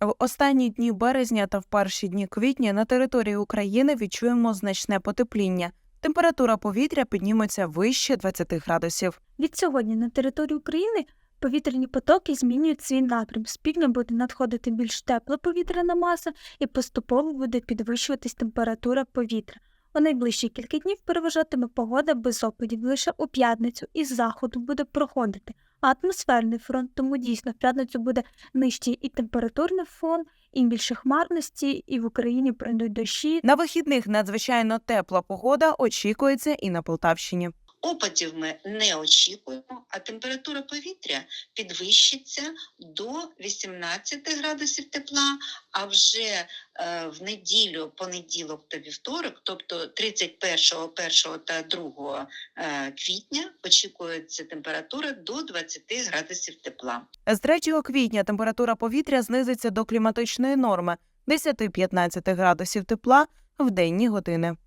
В останні дні березня та в перші дні квітня на території України відчуємо значне потепління. Температура повітря підніметься вище 20 градусів. Від сьогодні на території України повітряні потоки змінюють свій напрям. З півдня буде надходити більш тепла повітряна маса і поступово буде підвищуватись температура повітря. У найближчі кілька днів переважатиме погода без опадів. Лише у п'ятницю із заходу буде проходити атмосферний фронт, тому дійсно в п'ятницю буде нижчий і температурний фон, і більше хмарності, і в Україні пройдуть дощі. На вихідних надзвичайно тепла погода очікується і на Полтавщині. Опадів ми не очікуємо, а температура повітря підвищиться до 18 градусів тепла. А вже е, в неділю, понеділок та вівторок, тобто 31, 1 та 2 е, квітня, очікується температура до 20 градусів тепла. З 3 квітня температура повітря знизиться до кліматичної норми 10-15 градусів тепла в денні години.